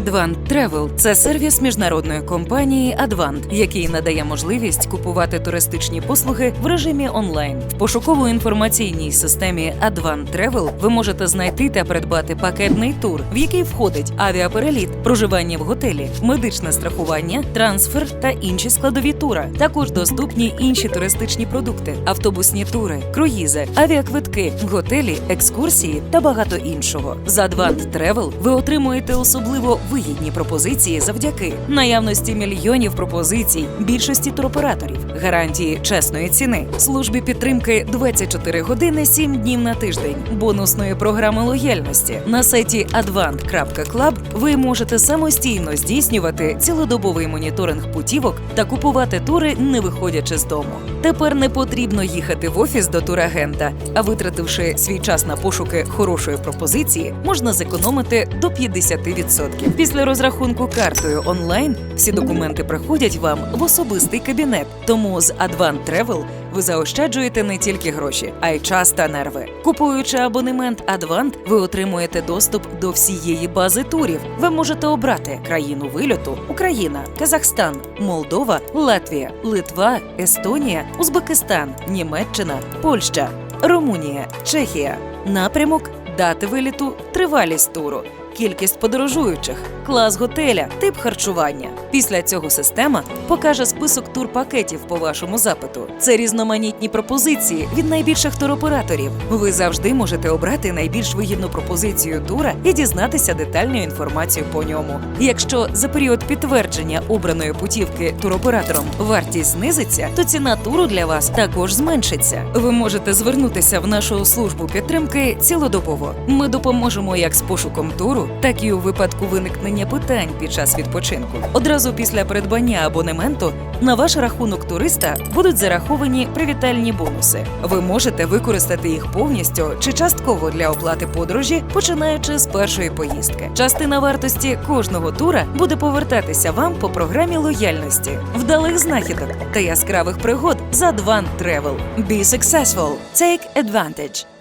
Advant Travel – це сервіс міжнародної компанії Advant, який надає можливість купувати туристичні послуги в режимі онлайн. В пошуково-інформаційній системі Advant Travel ви можете знайти та придбати пакетний тур, в який входить авіапереліт, проживання в готелі, медичне страхування, трансфер та інші складові тура. Також доступні інші туристичні продукти, автобусні тури, круїзи, авіаквитки, готелі, екскурсії та багато іншого. З Advant Travel ви отримуєте особливо вигідні пропозиції завдяки наявності мільйонів пропозицій, більшості туроператорів, гарантії чесної ціни, службі підтримки 24 години 7 днів на тиждень, бонусної програми лояльності. На сайті advant.club ви можете самостійно здійснювати цілодобовий моніторинг путівок та купувати тури, не виходячи з дому. Тепер не потрібно їхати в офіс до турагента, а витративши свій час на пошуки хорошої пропозиції, можна зекономити до 50%. Після розрахунку картою онлайн всі документи приходять вам в особистий кабінет. Тому з Advant Travel ви заощаджуєте не тільки гроші, а й час та нерви. Купуючи абонемент Advant, ви отримуєте доступ до всієї бази турів. Ви можете обрати країну вильоту Україна, Казахстан, Молдова, Латвія, Литва, Естонія, Узбекистан, Німеччина, Польща, Румунія, Чехія. Напрямок, дати виліту, тривалість туру. Кількість подорожуючих, клас готеля, тип харчування. Після цього система покаже список турпакетів по вашому запиту. Це різноманітні пропозиції від найбільших туроператорів. Ви завжди можете обрати найбільш вигідну пропозицію тура і дізнатися детальну інформацію по ньому. Якщо за період підтвердження обраної путівки туроператором вартість знизиться, то ціна туру для вас також зменшиться. Ви можете звернутися в нашу службу підтримки цілодобово. Ми допоможемо як з пошуком туру, так і у випадку виникнення питань під час відпочинку. Одразу після придбання абонементу на ваш рахунок туриста будуть зараховані привітальні бонуси. Ви можете використати їх повністю чи частково для оплати подорожі, починаючи з першої поїздки. Частина вартості кожного тура буде повертатися вам по програмі лояльності, вдалих знахідок та яскравих пригод за Advant Travel. Be successful. Take advantage.